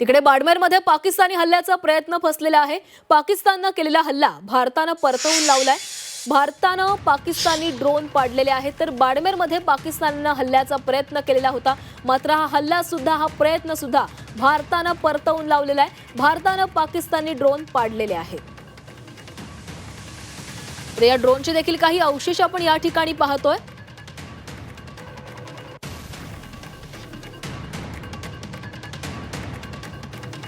तिकडे बाडमेरमध्ये पाकिस्तानी हल्ल्याचा प्रयत्न फसलेला आहे. पाकिस्ताननं केलेला हल्ला भारतानं परतवून लावलाय. भारतानं पाकिस्तानी ड्रोन पाडलेले आहेत. तर बाडमेरमध्ये पाकिस्ताननं हल्ल्याचा प्रयत्न केलेला होता. मात्र हा हल्ला सुद्धा हा प्रयत्न सुद्धा भारतानं परतवून लावलेला आहे. भारतानं पाकिस्तानी ड्रोन पाडलेले आहेत. तर या ड्रोनचे देखील काही अवशेष आपण या ठिकाणी पाहतोय.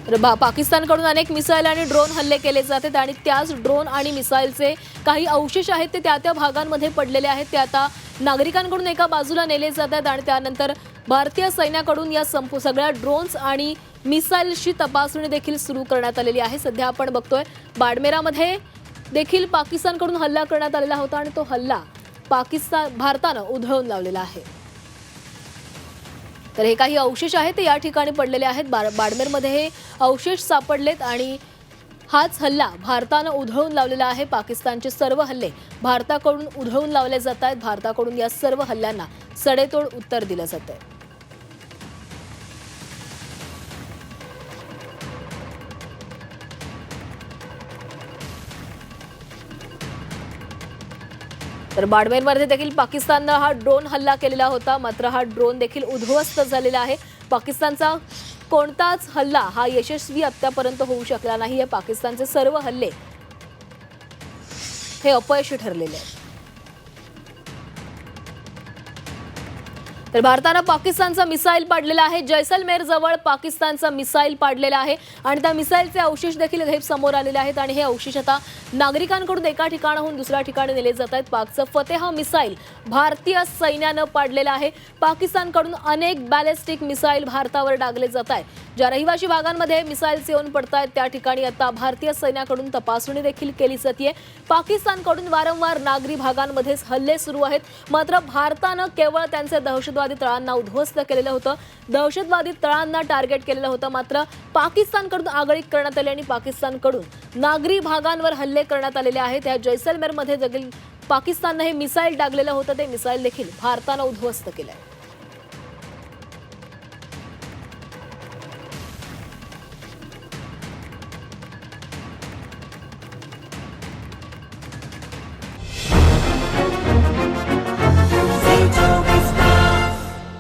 तर पाकिस्तानकडून अनेक मिसाईल आणि ड्रोन हल्ले केले जातात आणि त्याच ड्रोन आणि मिसाईलचे काही अवशेष आहेत ते त्या त्या भागांमध्ये पडलेले आहेत. ते आता नागरिकांकडून एका बाजूला नेले जात आहेत आणि त्यानंतर भारतीय सैन्याकडून या संपू सगळ्या ड्रोन्स आणि मिसाईलची तपासणी देखील सुरू करण्यात आलेली आहे. सध्या आपण बघतोय बाडमेरामध्ये देखील पाकिस्तानकडून हल्ला करण्यात आलेला होता आणि तो हल्ला पाकिस्तान भारतानं उधळून लावलेला आहे. तर हे काही अवशेष आहेत ते या ठिकाणी पडलेले आहेत. बार बाडमेरमध्ये हे अवशेष सापडलेत आणि हाच हल्ला भारतानं उधळून लावलेला आहे. पाकिस्तानचे सर्व हल्ले भारताकडून उधळून लावले जात आहेत. भारताकडून या सर्व हल्ल्यांना सडेतोड उत्तर दिलं जातं तर बाडमेरमध्ये देखील पाकिस्ताननं हा ड्रोन हल्ला केलेला होता. मात्र हा ड्रोन देखील उद्ध्वस्त झालेला आहे. पाकिस्तानचा कोणताच हल्ला हा यशस्वी आत्तापर्यंत होऊ शकला नाही. आहे पाकिस्तानचे सर्व हल्ले हे अपयशी ठरलेले आहेत. तर भारतानं पाकिस्तानचा मिसाईल पाडलेला आहे. जैसलमेर जवळ पाकिस्तानचा मिसाईल पाडलेला आहे. आणि त्या मिसाईलचे अवशेष देखील हे समोर आलेले आहेत. आणि हे अवशेष आता नागरिकांकडून एका ठिकाणाहून दुसऱ्या ठिकाणी नेले जात आहेत. पाकचं फतेह मिसाईल भारतीय सैन्यानं पाडलेला आहे. पाकिस्तानकडून अनेक बॅलिस्टिक मिसाईल भारतावर डागले जात आहेत. ज्या रहिवासी भागांमध्ये मिसाईल्स येऊन पडत आहेत त्या ठिकाणी आता भारतीय सैन्याकडून तपासणी देखील केली जाते पाकिस्तानकडून वारंवार नागरी भागांमध्येच हल्ले सुरू आहेत. मात्र भारतानं केवळ त्यांचे दहशतवादी तळांना उद्ध्वस्त केलेलं होतं. दहशतवादी तळांना टार्गेट केलेलं होतं. मात्र पाकिस्तानकडून आगळीक करण्यात आली आणि पाकिस्तानकडून नागरी भागांवर हल्ले करण्यात आलेले आहेत. या जैसलमेरमध्ये देखील पाकिस्ताननं हे मिसाईल डागलेलं होतं. ते मिसाईल देखील भारतानं उद्ध्वस्त केलंय.